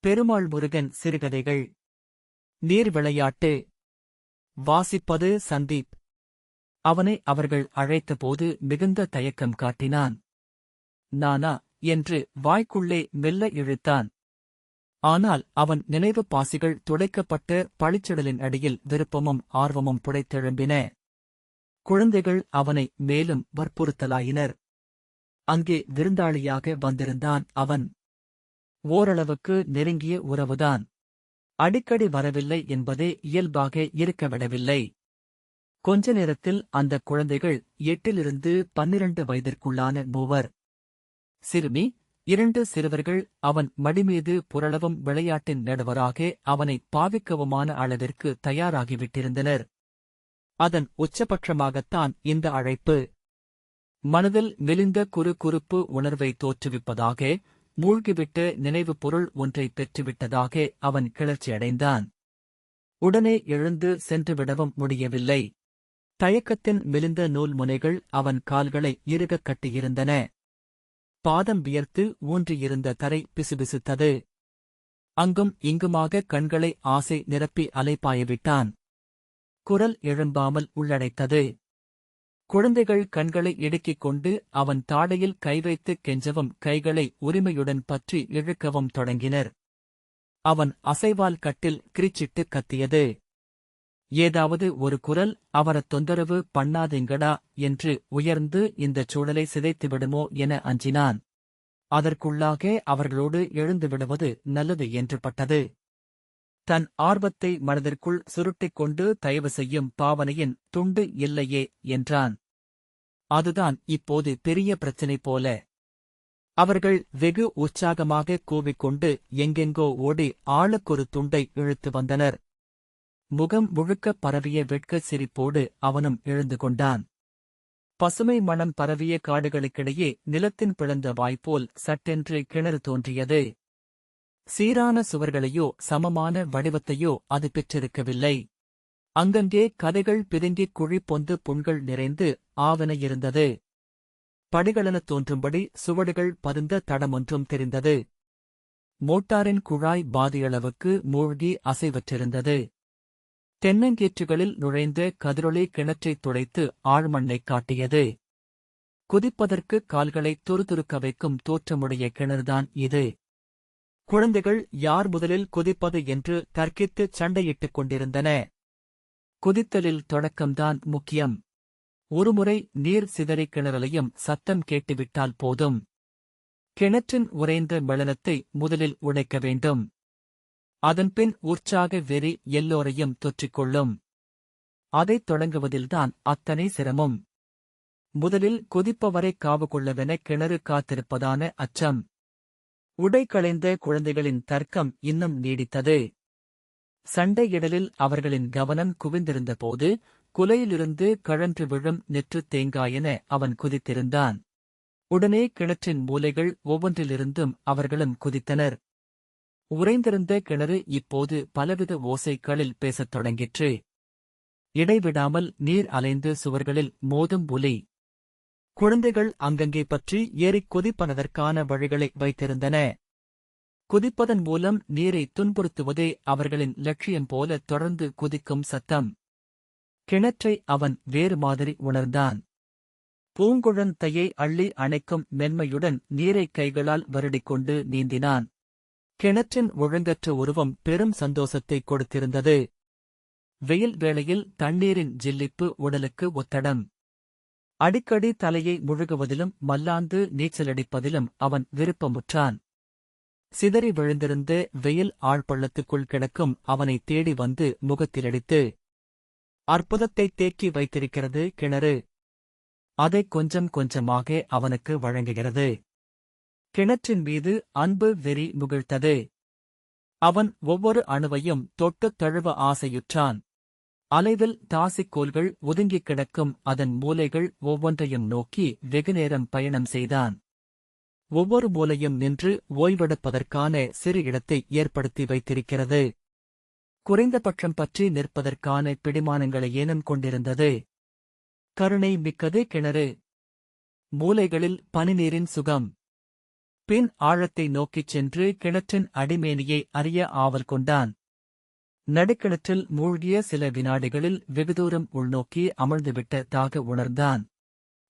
பெருமாள் முருகன் சிறுகதைகள். நீர் விளையாட்டு. வாசிப்பது சந்தீப். அவனை அவர்கள் அழைத்தபோது மிகுந்த தயக்கம் காட்டினான். நானா? என்று வாய்க்குள்ளே மெல்ல இழுத்தான். ஆனால் அவன் நினைவு பாசிகள் துடைக்கப்பட்ட பழிச்சடலின் அடியில் விருப்பமும் ஆர்வமும் புடைத்தெழும்பின. குழந்தைகள் அவனை மேலும் வற்புறுத்தலாயினர். அங்கே விருந்தாளியாக வந்திருந்தான் அவன். ஓரளவுக்கு நெருங்கிய உறவுதான். அடிக்கடி வரவில்லை என்பதே இயல்பாக இருக்கவிடவில்லை. கொஞ்ச நேரத்தில் அந்த குழந்தைகள் எட்டிலிருந்து பன்னிரண்டு வயதிற்குள்ளான மூவர். சிறுமி இரண்டு சிறுவர்கள் அவன் மடிமீது புரளவும் விளையாட்டின் நடுவராக அவனை பாவிக்கவுமான அளவிற்கு தயாராகிவிட்டிருந்தனர். அதன் உச்சபட்சமாகத்தான் இந்த அழைப்பு. மனதில் மெலிந்த குறு குறுப்பு உணர்வை தோற்றுவிப்பதாக மூழ்கிவிட்டு நினைவு பொருள் ஒன்றை பெற்றுவிட்டதாக அவன் கிளர்ச்சியடைந்தான். உடனே எழுந்து சென்றுவிடவும் முடியவில்லை. தயக்கத்தின் மெலிந்த நூல் முனைகள் அவன் கால்களை இறுகக் கட்டியிருந்தன. பாதம் வியர்த்து ஊன்றியிருந்த தரை பிசுபிசுத்தது. அங்கும் இங்குமாக கண்களை ஆசை நிரப்பி அலைப்பாயவிட்டான். குரல் எழும்பாமல் உள்ளடைத்தது. குழந்தைகள் கண்களை இடுக்கிக் கொண்டு அவன் தாடையில் கை வைத்து கெஞ்சவும் கைகளை உரிமையுடன் பற்றி இழுக்கவும் தொடங்கினர். அவன் அசைவால் கட்டில் கிரிச்சிட்டு கத்தியது. ஏதாவது ஒரு குரல் அவரத் தொந்தரவு பண்ணாதீங்கடா என்று உயர்ந்து இந்தச் சூழலை சிதைத்துவிடுமோ என அஞ்சினான். அதற்குள்ளாக அவர்களோடு எழுந்துவிடுவது நல்லது என்று பட்டது. தன் ஆர்வத்தை மனதிற்குள் சுருட்டிக் கொண்டு தயவு செய்யும் பாவனையின் துண்டு இல்லையே என்றான். அதுதான் இப்போது பெரிய பிரச்சினை போல. அவர்கள் வெகு உற்சாகமாக கூவிக்கொண்டு எங்கெங்கோ ஓடி ஆளுக்கொரு துண்டை இழுத்து வந்தனர். முகம் முழுக்க பரவிய வெட்க சிரிப்போடு அவனும் எழுந்து கொண்டான். பசுமை மணம் பரவிய காடுகளுக்கிடையே நிலத்தின் பிளந்த வாய்ப்போல் சட்டென்று கிணறு தோன்றியது. சீரான சுவர்களையோ சமமான வடிவத்தையோ அது பெற்றிருக்கவில்லை. அங்கங்கே கதைகள் பிதுங்கிக் குழி பொந்து புண்கள் நிறைந்து ஆவன இருந்தது. படிகளெனத் தோன்றும்படி சுவடுகள் பதிந்த தடமொன்றும் தெரிந்தது. மோட்டாரின் குழாய் பாதியளவுக்கு மூழ்கி அசைவற்றிருந்தது. தென்னங்கீற்றுகளில் நுழைந்த கதிரொளி கிணற்றைத் துடைத்து ஆழ்மண்ணைக் காட்டியது. குதிப்பதற்கு கால்களை துருதுருக்க வைக்கும் தோற்றமுடைய கிணறுதான் இது. குழந்தைகள் யார் முதலில் குதிப்பது என்று தர்க்கித்து சண்டையிட்டுக் கொண்டிருந்தன. குதித்தலில் தொடக்கம்தான் முக்கியம். ஒருமுறை நீர் சிதறி கிணறலையும் சத்தம் கேட்டுவிட்டால் போதும். கிணற்றின் உறைந்த மெளனத்தை முதலில் உடைக்க வேண்டும். அதன்பின் உற்சாக வெறி எல்லோரையும் தொற்றிக்கொள்ளும். அதைத் தொடங்குவதில்தான் அத்தனை சிரமம். முதலில் கொதிப்பவரை காவு கொள்ளவென கிணறு காத்திருப்பதான அச்சம். உடை களைந்த குழந்தைகளின் தர்க்கம் இன்னும் நீடித்தது. சண்டையிடலில் அவர்களின் கவனம் குவிந்திருந்தபோது குலையிலிருந்து கழன்று விழும் நெற்றுத் தேங்காயென அவன் குதித்திருந்தான். உடனே கிணற்றின் மூலைகள் ஒவ்வொன்றிலிருந்தும் அவர்களும் குதித்தனர். உறைந்திருந்த கிணறு இப்போது பலவித ஓசைகளில் பேசத் தொடங்கிற்று. இடைவிடாமல் நீர் அலைந்து சுவர்களில் மோதும் ஒலி குழந்தைகள் அங்கங்கே பற்றி ஏறிக் குதிப்பனதற்கான வழிகளை வைத்திருந்தன. குதிப்பதன் மூலம் நீரை துன்புறுத்துவதே அவர்களின் லட்சியம் போல தொடர்ந்து குதிக்கும் சத்தம். கிணற்றை அவன் வேறு மாதிரி உணர்ந்தான். பூங்குழந்தையை அள்ளி அணைக்கும் மென்மையுடன் நீரை கைகளால் வருடிக்கொண்டு நீந்தினான். கிணற்றின் ஒழுங்கற்ற உருவம் பெரும் சந்தோஷத்தை கொடுத்திருந்தது. வெயில் வேளையில் தண்ணீரின் ஜில்லிப்பு உடலுக்கு ஒத்தடம். அடிக்கடி தலையை முழுகுவதிலும் மல்லாந்து நீச்சலடிப்பதிலும் அவன் விருப்பமுற்றான். சிதறி விழுந்திருந்து வெயில் ஆழ்பள்ளத்துக்குள் கிடக்கும் அவனை தேடி வந்து முகத்திலடித்து அற்புதத்தை தேக்கி வைத்திருக்கிறது கிணறு. அதை கொஞ்சம் கொஞ்சமாக அவனுக்கு வழங்குகிறது. கிணற்றின் மீது அன்பு வெறி முகிழ்த்தது. அவன் ஒவ்வொரு அணுவையும் தொட்டுத் தழுவ ஆசையுற்றான். அலைவில் தாசிக்கோல்கள் ஒதுங்கிக் கிடக்கும் அதன் மூலைகள் ஒவ்வொன்றையும் நோக்கி வெகுநேரம் பயணம் செய்தான். ஒவ்வொரு மூலையும் நின்று ஓய்வெடுப்பதற்கான சிறு இடத்தை ஏற்படுத்தி வைத்திருக்கிறது. குறைந்தபட்சம் பற்றி நிற்பதற்கான பிடிமானங்களை ஏனும் கொண்டிருந்தது. கருணை மிக்கது கிணறு. மூலைகளில் பனிநீரின் சுகம். பின் ஆழத்தை நோக்கிச் சென்று கிணற்றின் அடிமேனியை அறிய ஆவல் கொண்டான். நடுக்கிணற்றில் மூழ்கிய சில வினாடிகளில் வெகுதூரம் உள்நோக்கி அமழ்ந்துவிட்டதாக உணர்ந்தான்.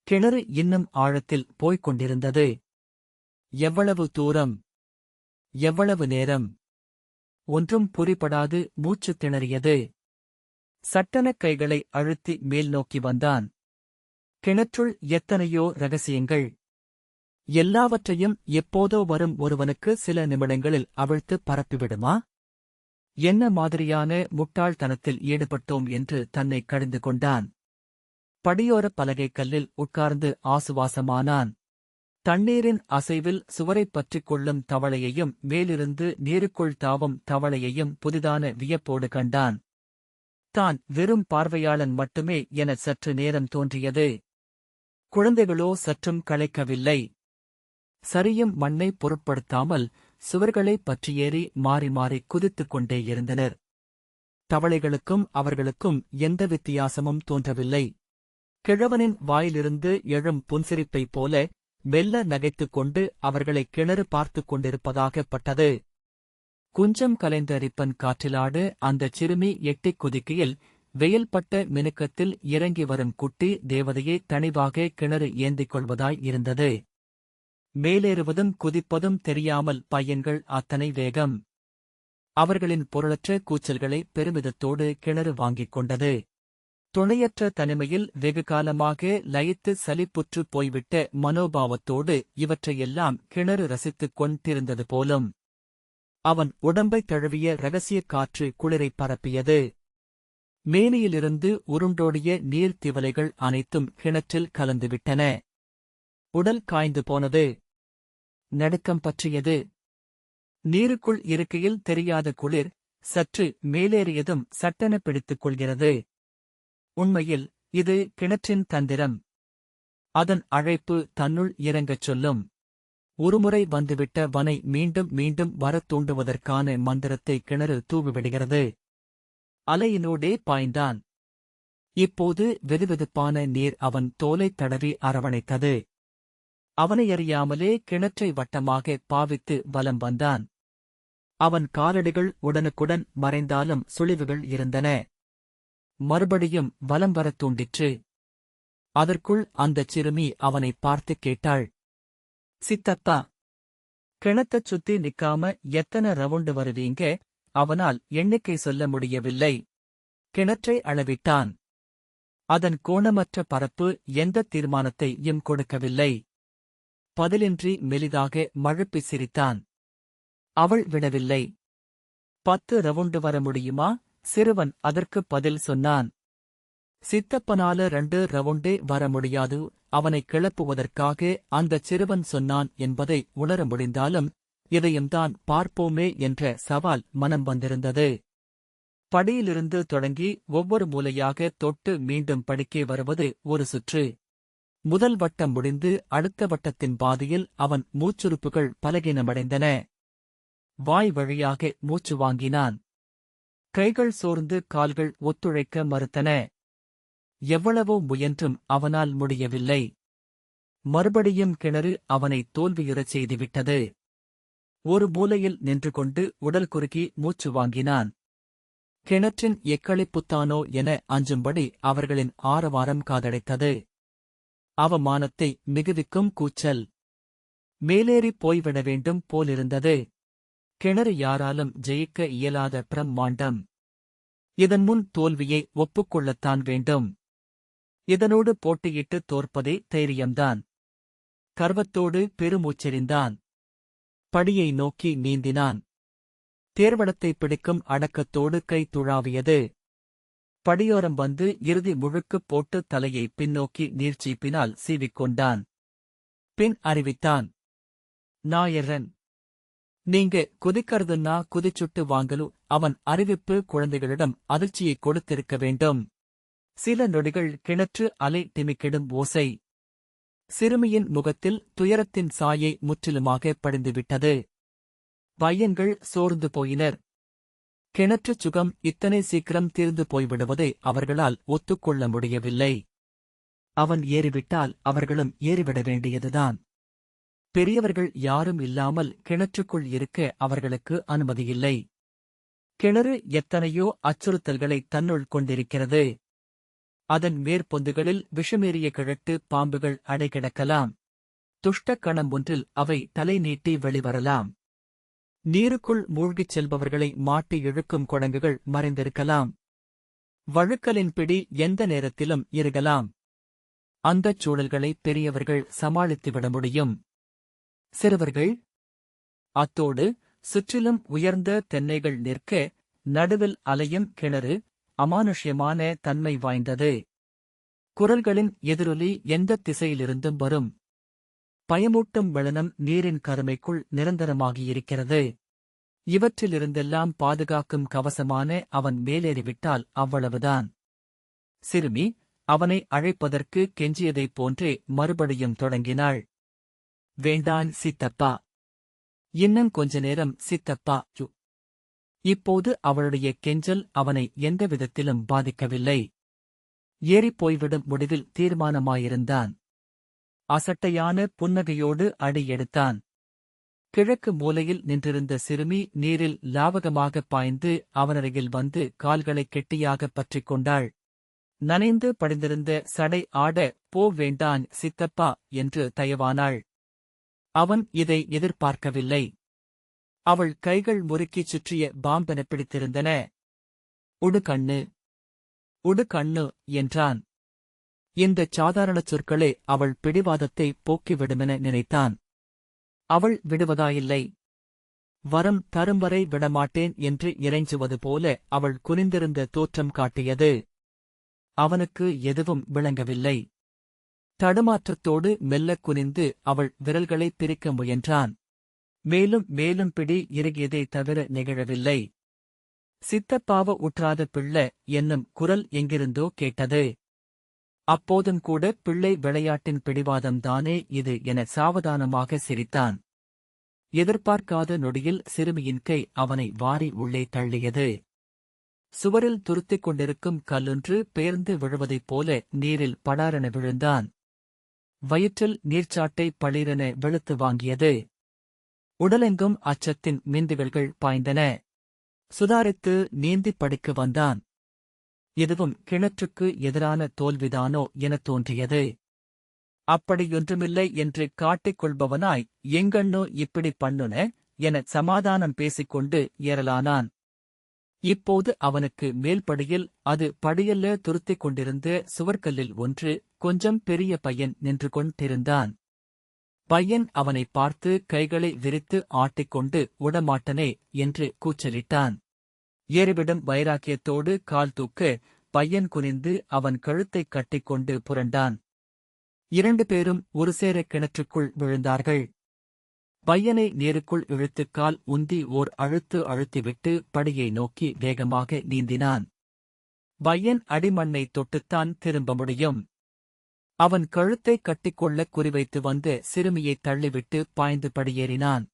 கிணறு இன்னும் ஆழத்தில் போய்க் கொண்டிருந்தது. எவ்வளவு தூரம்? எவ்வளவு நேரம்? ஒன்றும் புரிபடாது மூச்சு திணறியது. சட்டன கைகளை அழுத்தி மேல் நோக்கி வந்தான். கிணற்றுள் எத்தனையோ ரகசியங்கள். எல்லாவற்றையும் எப்போதோ வரும் ஒருவனுக்கு சில நிமிடங்களில் அவிழ்த்து பரப்பிவிடுமா? என்ன மாதிரியான முட்டாள்தனத்தில் ஈடுபட்டோம் என்று தன்னை கடிந்து கொண்டான். படியோர பலகை கல்லில் உட்கார்ந்து ஆசுவாசமானான். தண்ணீரின் அசைவில் சுவரைப் பற்றிக் கொள்ளும் தவளையையும் மேலிருந்து நீருக்குள் தாவும் தவளையையும் புதிதான வியப்போடு கண்டான். தான் வெறும் பார்வையாளன் மட்டுமே என சற்று நேரம் தோன்றியது. குழந்தைகளோ சற்றும் களைக்கவில்லை. சரியும் மண்ணை பொருட்படுத்தாமல் சுவர்களைப் பற்றியேறி மாறி மாறி குதித்துக் கொண்டே இருந்தனர். தவளைகளுக்கும் அவர்களுக்கும் எந்த வித்தியாசமும் தோன்றவில்லை. கிழவனின் வாயிலிருந்து எழும் புன்சிரிப்பைப் போல மெல்ல நகைத்துக் கொண்டு அவர்களை கிணறு பார்த்துக் கொண்டிருப்பதாகப்பட்டது குஞ்சம் கலைந்த ரிப்பன் காற்றிலாடு அந்தச் சிறுமி எட்டிக் குதிக்கையில் வெயில்பட்ட மினுக்கத்தில் இறங்கி வரும் குட்டி தேவதையை தனிவாக கிணறு ஏந்திக் கொள்வதாய் இருந்தது. மேலேறுவதும் குதிப்பதும் தெரியாமல் பையன்கள் அத்தனை வேகம் அவர்களின் பொருளற்ற கூச்சல்களை பெருமிதத்தோடு கிணறு வாங்கிக் கொண்டது. துணையற்ற தனிமையில் வெகு காலமாக லயித்து சலிப்புற்று போய்விட்ட மனோபாவத்தோடு இவற்றையெல்லாம் கிணறு ரசித்துக் கொண்டிருந்தது போலும். அவன் உடம்பைத் தழுவிய ரகசியக் காற்று குளிரைப் பரப்பியது. மேனியிலிருந்து உருண்டோடிய நீர்த்திவலைகள் அனைத்தும் கிணற்றில் கலந்துவிட்டன. உடல் காய்ந்து போனது. நடுக்கம் பற்றியது. நீருக்குள் இருக்கையில் தெரியாத குளிர் சற்று மேலேறியதும் சட்டென பிடித்துக் கொள்கிறது. உண்மையில் இது கிணற்றின் தந்திரம். அதன் அழைப்பு தன்னுள் இறங்கச் சொல்லும். ஒருமுறை வந்துவிட்ட வனை மீண்டும் மீண்டும் வரத் தூண்டுவதற்கான மந்திரத்தை கிணறு தூவிவிடுகிறது. அலையினோடே பாய்ந்தான். இப்போது வெதுவெதுப்பான நீர் அவன் தோலைத் தடவி அரவணைத்தது. அவனையறியாமலே கிணற்றை வட்டமாக பாவித்து வலம் வந்தான். அவன் காலடிகள் உடனுக்குடன் மறைந்தாலும் சுழிவுகள் இருந்தன. மறுபடியும் வலம் வரத் தூண்டிற்று. அதற்குள் அந்தச் சிறுமி அவனைப் பார்த்து கேட்டாள். சித்தத்தா கிணத்தச் சுத்தி நிக்காம எத்தனை ரவுண்டு வருவீங்க? அவனால் எண்ணிக்கை சொல்ல முடியவில்லை. கிணற்றை அளவிட்டான். அதன் கோணமற்ற பரப்பு எந்த தீர்மானத்தையும் கொடுக்கவில்லை. பதிலின்றி மெலிதாக மழுப்பி சிரித்தான் அவள் விடவில்லை. பத்து ரவுண்டு வர முடியுமா? சிறுவன் அதற்கு பதில் சொன்னான். சித்தப்பனால ரெண்டு ரவுண்டே வர முடியாது. அவனை கிளப்புவதற்காக அந்தச் சிறுவன் சொன்னான் என்பதை உணர முடிந்தாலும் இதையும்தான் பார்ப்போமே என்ற சவால் மனம் வந்திருந்தது. படியிலிருந்து தொடங்கி ஒவ்வொரு மூலையாக தொட்டு மீண்டும் படிக்கே வருவது ஒரு சுற்று. முதல் வட்டம் முடிந்து அடுத்த வட்டத்தின் பாதியில் அவன் மூச்சுறுப்புகள் பலகீனமடைந்தன. வாய் வழியாக மூச்சு வாங்கினான். கைகள் சோர்ந்து கால்கள் ஒத்துழைக்க மறுத்தன. எவ்வளவோ முயன்றும் அவனால் முடியவில்லை. மறுபடியும் கிணறு அவனை தோல்வியுறச் செய்துவிட்டது. ஒரு மூலையில் நின்று கொண்டு உடல் குறுக்கி மூச்சு வாங்கினான். கிணற்றின் எக்களிப்புத்தானோ என அஞ்சும்படி அவர்களின் ஆரவாரம் காதடைத்தது. அவமானத்தை மிகுவிக்கும் கூச்சல். மேலேறிப் போய்விட வேண்டும் போலிருந்தது. கிணறு யாராலும் ஜெயிக்க இயலாத பிரம்மாண்டம். இதன் முன் தோல்வியை ஒப்புக்கொள்ளத்தான் வேண்டும். இதனோடு போட்டியிட்டு தோற்பதே தைரியம்தான். கர்வத்தோடு பெருமூச்செறிந்தான். படியை நோக்கி நீந்தினான். தேர்வடத்தை பிடிக்கும் அடக்கத்தோடு கை துழாவியது. படியோரம் வந்து இறுதி முழுக்குப் போட்டு தலையை பின்னோக்கி நீர்ச்சீப்பினால் சீவிக்கொண்டான். பின் அறிவித்தான் நாயரன் நீங்க குதிக்கிறதுன்னா குதிச்சுட்டு வாங்கலு. அவன் அறிவிப்பு குழந்தைகளிடம் அதிர்ச்சியை கொடுத்திருக்க வேண்டும். சில நொடிகள் கிணற்று அலை திமிக்கிடும் ஓசை. சிறுமியின் முகத்தில் துயரத்தின் சாயை முற்றிலுமாக படிந்துவிட்டது. பையன்கள் சோர்ந்து போயினர். கிணற்றுச் சுகம் இத்தனை சீக்கிரம் தீர்ந்து போய்விடுவதை அவர்களால் ஒத்துக்கொள்ள முடியவில்லை. அவன் ஏறிவிட்டால் அவர்களும் ஏறிவிட வேண்டியதுதான். பெரியவர்கள் யாரும் இல்லாமல் கிணற்றுக்குள் இருக்க அவர்களுக்கு அனுமதியில்லை. கிணறு எத்தனையோ அச்சுறுத்தல்களை தன்னுள் கொண்டிருக்கிறது. அதன் மேற்பொந்துகளில் விஷமேறிய கிழட்டு பாம்புகள் அடைகிடக்கலாம். துஷ்ட கணம் ஒன்றில் அவை தலை நீட்டி வெளிவரலாம். நீருக்குள் மூழ்கிச் செல்பவர்களை மாட்டி இழுக்கும் குழங்குகள் மறைந்திருக்கலாம். வழுக்கலின் பிடி எந்த நேரத்திலும் இருகலாம் அந்தச் சூழல்களை பெரியவர்கள் சமாளித்துவிட முடியும். சிறுவர்கள் அத்தோடு சுற்றிலும் உயர்ந்த தென்னைகள் நிற்க நடுவில் அலையும் கிணறு அமானுஷ்யமான தன்மை வாய்ந்தது. குரல்களின் எதிரொலி எந்த திசையிலிருந்தும் வரும். பயமூட்டும் வெள்ளனம் நீரின் கருமைக்குள் நிரந்தரமாகியிருக்கிறது. இவற்றிலிருந்தெல்லாம் பாதுகாக்கும் கவசமான அவன் மேலேறிவிட்டால் அவ்வளவுதான். சிறுமி அவனை அழைப்பதற்கு கெஞ்சியதைப் போன்றே மறுபடியும் தொடங்கினாள். வேண்டான் சித்தப்பா. இன்னும் கொஞ்ச நேரம் சித்தப்பா யு. இப்போது அவளுடைய கெஞ்சல் அவனை எந்த விதத்திலும் பாதிக்கவில்லை. ஏறிப்போய்விடும் முடிவில் தீர்மானமாயிருந்தான். அசட்டையான புன்னகையோடு அடி எடுத்தான். கிழக்கு மூலையில் நின்றிருந்த சிறுமி நீரில் லாவகமாகப் பாய்ந்து அவனருகில் வந்து கால்களை கெட்டியாகப் பற்றிக் கொண்டாள். நனைந்து படிந்திருந்த சடை ஆட போ வேண்டான் சித்தப்பா என்று தயவானாள். அவன் இதை எதிர்பார்க்கவில்லை. அவள் கைகள் முறுக்கிச் சுற்றிய பாம்பென பிடித்திருந்தன. உடு கண்ணு உடு கண்ணு என்றான். இந்தச் சாதாரணச் சொற்களே அவள் பிடிவாதத்தை போக்கிவிடுமென நினைத்தான். அவள் விடுவதாயில்லை. வரம் தரும் வரை விடமாட்டேன் என்று இறைஞ்சுவது போல அவள் குனிந்திருந்த தோற்றம் காட்டியது. அவனுக்கு எதுவும் விளங்கவில்லை. தடுமாற்றத்தோடு மெல்லக் குனிந்து அவள் விரல்களை பிரிக்க முயன்றான். மேலும் மேலும் பிடி இறுகியதை தவிர நிகழவில்லை. சித்தப்பாவ உற்றாத பிள்ளை என்னும் குரல் எங்கிருந்தோ கேட்டது. அப்போதும் கூட பிள்ளை விளையாட்டின் பிடிவாதம்தானே இது என சாவதானமாக சிரித்தான். எதிர்பார்க்காத நொடியில் சிறுமியின் கை அவனை வாரி உள்ளே தள்ளியது. சுவரில் துருத்திக் கொண்டிருக்கும் கல்லொன்று பேர்ந்து விழுவதைப் போல நீரில் படாரென விழுந்தான். வயிற்றில் நீர்ச்சாட்டை பளிரென வெளுத்து வாங்கியது. உடலெங்கும் அச்சத்தின் மின்துகள்கள் பாய்ந்தன. சுதாரித்து நீந்திப் படிக்க வந்தான். இதுவும் கிணற்றுக்கு எதிரான தோல்விதானோ எனத் தோன்றியது. அப்படியொன்றுமில்லை என்று காட்டிக் கொள்பவனாய் எங்கண்ணோ இப்படி பண்ணுன எனச் சமாதானம் பேசிக்கொண்டு ஏறலானான். இப்போது அவனுக்கு மேல்படியில் அது படியல்ல துருத்திக் கொண்டிருந்த சுவர்க்கல்லில் ஒன்று கொஞ்சம் பெரிய பையன் நின்று கொண்டிருந்தான். பையன் அவனை பார்த்து கைகளை விரித்து ஆட்டிக்கொண்டு உடமாட்டனே என்று கூச்சலிட்டான். ஏறிவிடும் வைராக்கியத்தோடு கால் தூக்க பையன் குனிந்து அவன் கழுத்தைக் கட்டிக்கொண்டு புரண்டான். இரண்டு பேரும் ஒரு சேர கிணற்றுக்குள் விழுந்தார்கள். பையனை நேருக்குள் இழுத்துக் கால் உந்தி ஓர் அழுத்து அழுத்திவிட்டு படியை நோக்கி வேகமாக நீந்தினான். பையன் அடிமண்ணை தொட்டுத்தான் திரும்ப முடியும். அவன் கழுத்தைக் கட்டிக்கொள்ள குறிவைத்து வந்து சிறுமியைத் தள்ளிவிட்டு பாய்ந்து படியேறினான்.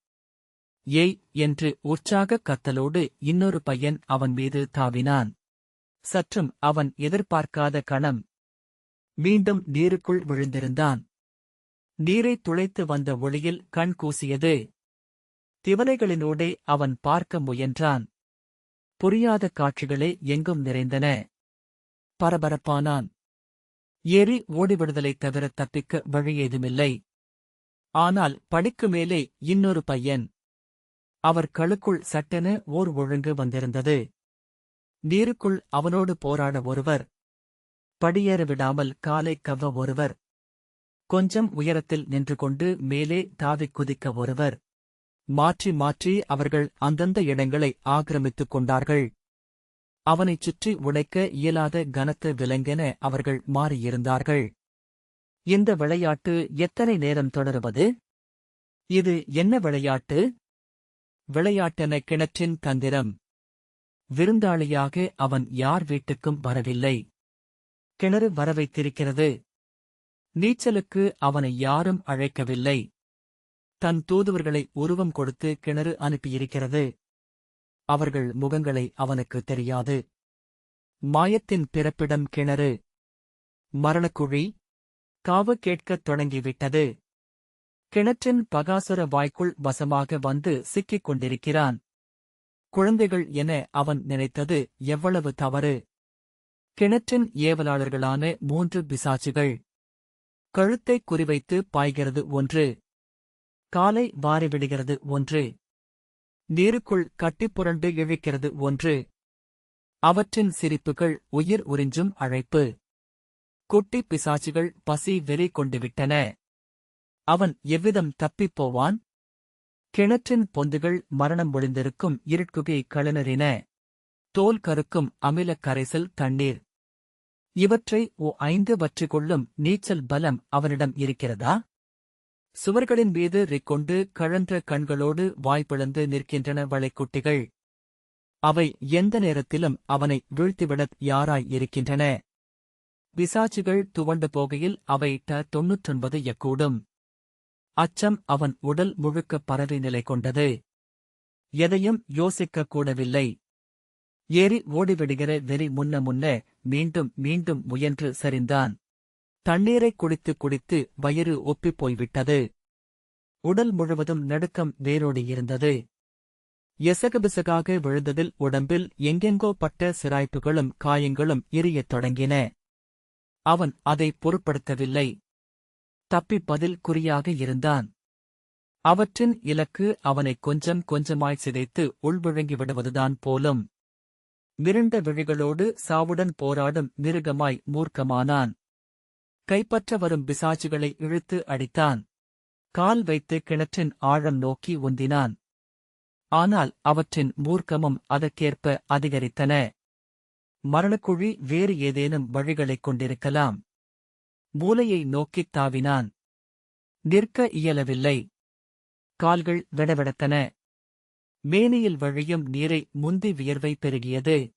ஏய் என்று உற்சாகக் கத்தலோடு இன்னொரு பையன் அவன் மீது தாவினான். சற்றும் அவன் எதிர்பார்க்காத கணம். மீண்டும் நீருக்குள் விழுந்திருந்தான். நீரைத் துளைத்து வந்த ஒளியில் கண் கூசியது. திவலைகளினூடே அவன் பார்க்க முயன்றான். புரியாத காட்சிகளே எங்கும் நிறைந்தன. பரபரப்பானான். ஏறி ஓடிவிடுதலைத் தவிர தப்பிக்க வழியேதுமில்லை ஆனால் படிக்கு மேலே இன்னொரு பையன் அவர் கழுக்குள் சட்டென ஓர் ஒழுங்கு வந்திருந்தது. நீருக்குள் அவனோடு போராட ஒருவர். படியேற விடாமல் காலை கவ்வ ஒருவர். கொஞ்சம் உயரத்தில் நின்று கொண்டு மேலே தாவிக் குதிக்க ஒருவர். மாற்றி மாற்றி அவர்கள் அந்தந்த இடங்களை ஆக்கிரமித்துக் கொண்டார்கள். அவனைச் சுற்றி உடைக்க இயலாத கனத்த விலங்கென அவர்கள் மாறியிருந்தார்கள். இந்த விளையாட்டு எத்தனை நேரம் தொடருவது? இது என்ன விளையாட்டு? விளையாட்டென கிணற்றின் தந்திரம் விருந்தாளியாக அவன் யார் வீட்டுக்கும் வரவில்லை. கிணறு வரவைத்திருக்கிறது. நீச்சலுக்கு அவனை யாரும் அழைக்கவில்லை. தன் தூதுவர்களை உருவம் கொடுத்து கிணறு அனுப்பியிருக்கிறது. அவர்கள் முகங்களை அவனுக்கு தெரியாது. மாயத்தின் பிறப்பிடம் கிணறு. மரணக்குழி. காவு கேட்கத் தொடங்கிவிட்டது. கிணற்றின் பகாசுர வாய்க்குள் வசமாக வந்து சிக்கிக் கொண்டிருக்கிறான் குழந்தைகள் என அவன் நினைத்தது எவ்வளவு தவறு. கிணற்றின் ஏவலாளர்களான மூன்று பிசாச்சுகள் கழுத்தை குறிவைத்து பாய்கிறது ஒன்று. காலை வாரிவிடுகிறது ஒன்று. நீருக்குள் கட்டிப்புரண்டு இழுக்கிறது ஒன்று. அவற்றின் சிரிப்புகள் உயிர் உறிஞ்சும் அழைப்பு. குட்டி பிசாச்சுகள் பசி வெறி கொண்டுவிட்டன அவன் எவ்விதம் தப்பிப் போவான் கிணற்றின் பொந்துகள் மரணம் ஒளிந்திருக்கும் இருட்குகை களனறின தோல் கருக்கும் அமிலக் கரைசல் தண்ணீர். இவற்றை ஓ ஐந்து வற்றிக் கொள்ளும் நீச்சல் பலம் அவனிடம் இருக்கிறதா? சுவர்களின் மீது ரிக்கொண்டு கழன்ற கண்களோடு வாய்ப்பிழந்து நிற்கின்றன வளைக்குட்டிகள். அவை எந்த நேரத்திலும் அவனை வீழ்த்திவிடத் யாராய் இருக்கின்றன? பிசாச்சுகள் துவண்டு போகையில் அவை ட தொன்னூற்றொன்பது எக்கூடும் அச்சம் அவன் உடல் முழுக்க பரவி நிலை கொண்டது. எதையும் யோசிக்கக் கூடவில்லை. ஏறி ஓடிவிடுகிற வெறி முன்ன முன்ன மீண்டும் மீண்டும் முயன்று சரிந்தான். தண்ணீரைக் குடித்து குடித்து வயிறு ஒப்பிப் போய்விட்டது. உடல் முழுவதும் நடுக்கம் வேரோடியிருந்தது. எசகபிசகாக விழுந்ததில் உடம்பில் எங்கெங்கோ பட்ட சிராய்ப்புகளும் காயங்களும் எரியத் தொடங்கின. அவன் அதை பொருட்படுத்தவில்லை. தப்பிப் பதில் குறியாக இருந்தான். அவற்றின் இலக்கு அவனை கொஞ்சம் கொஞ்சமாய் சிதைத்து உள்விழுங்கி விடுவதுதான் போலும். மிருண்ட விழிகளோடு சாவுடன் போராடும் மிருகமாய் மூர்க்கமானான். கைப்பற்ற வரும் பிசாச்சுகளை இழுத்து அடித்தான். கால் வைத்து கிணற்றின் ஆழம் நோக்கி உந்தினான். ஆனால் அவற்றின் மூர்க்கமும் அதற்கேற்ப அதிகரித்தன. மரணக்குழி வேறு ஏதேனும் வழிகளைக் கொண்டிருக்கலாம். மூலையை நோக்கித் தாவினான். நிற்க இயலவில்லை. கால்கள் விடவிடத்தன. மேனியில் வழியும் நீரை முந்தி வியர்வை பெருகியது.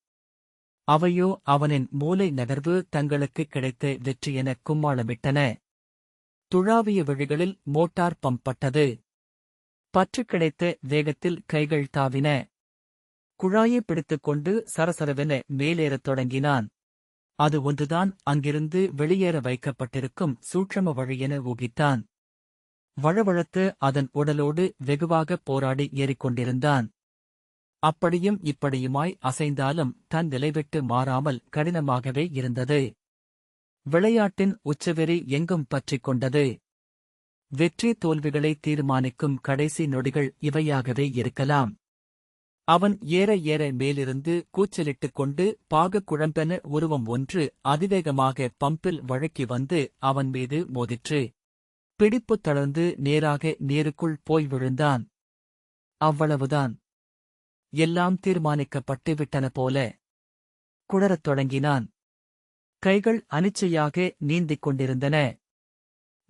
அவையோ அவனின் மூலை நகர்வு தங்களுக்கு கிடைத்த வெற்றியென கும்மாளமிட்டன. துழாவிய வழிகளில் மோட்டார் பம்பட்டது. பற்று கிடைத்த வேகத்தில் கைகள் தாவின. குழாயை பிடித்துக்கொண்டு சரசரவென மேலேறத் தொடங்கினான். அது ஒன்றுதான் அங்கிருந்து வெளியேற வைக்கப்பட்டிருக்கும் சூட்சம வழியென ஊகித்தான். வழவழத்து அதன் உடலோடு வெகுவாகப் போராடி ஏறிக்கொண்டிருந்தான். அப்படியும் இப்படியுமாய் அசைந்தாலும் தன் நிலைவிட்டு மாறாமல் கடினமாகவே இருந்தது. விளையாட்டின் உச்சவெறி எங்கும் பற்றிக் கொண்டது. வெற்றி தோல்விகளை தீர்மானிக்கும் கடைசி நொடிகள் இவையாகவே இருக்கலாம். அவன் ஏற ஏற மேலிருந்து கூச்சலிட்டுக் கொண்டு பாகக் குழம்பென உருவம் ஒன்று அதிவேகமாக பம்பில் வழக்கி வந்து அவன் மீது மோதிற்று. பிடிப்பு தளர்ந்து நேராக நீருக்குள் போய் விழுந்தான். அவ்வளவுதான். எல்லாம் தீர்மானிக்கப்பட்டு விட்டன போல. குளறத் தொடங்கினான். கைகள் அனிச்சையாக நீந்திக் கொண்டிருந்தன.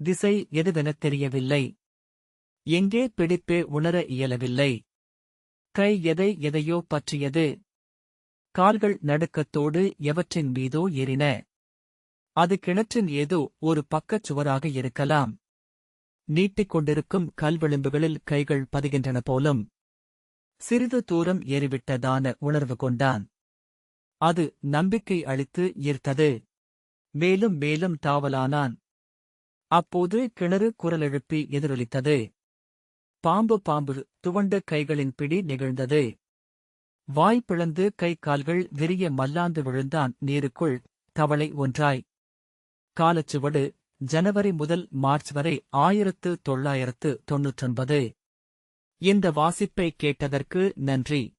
திசை எதுவெனத் தெரியவில்லை. எங்கே பிடிப்பே உணர இயலவில்லை. கை எதை எதையோ பற்றியது. கால்கள் நடுக்கத்தோடு எவற்றின் மீதோ ஏறின. அது கிணற்றின் ஏதோ ஒரு பக்கச் சுவராக இருக்கலாம். நீட்டிக் கொண்டிருக்கும் கல்விளிம்புகளில் கைகள் பதிகின்றன போலும். சிறிது தூரம் ஏறிவிட்டதான உணர்வு கொண்டான். அது நம்பிக்கை அளித்து ஈர்த்தது. மேலும் மேலும் தாவலானான். அப்போது கிணறு குரலெழுப்பி எதிரொலித்தது. பாம்பு பாம்பு துவண்ட கைகளின் பிடி நிகழ்ந்தது. வாய் பிளந்து கை கால்கள் விரிய மல்லாந்து விழுந்தான் நீருக்குள் தவளை ஒன்றாய். காலச்சுவடு ஜனவரி முதல் மார்ச் வரை ஆயிரத்து தொள்ளாயிரத்து தொன்னூற்றொன்பது. இந்த வாசிப்பை கேட்டதற்கு நன்றி.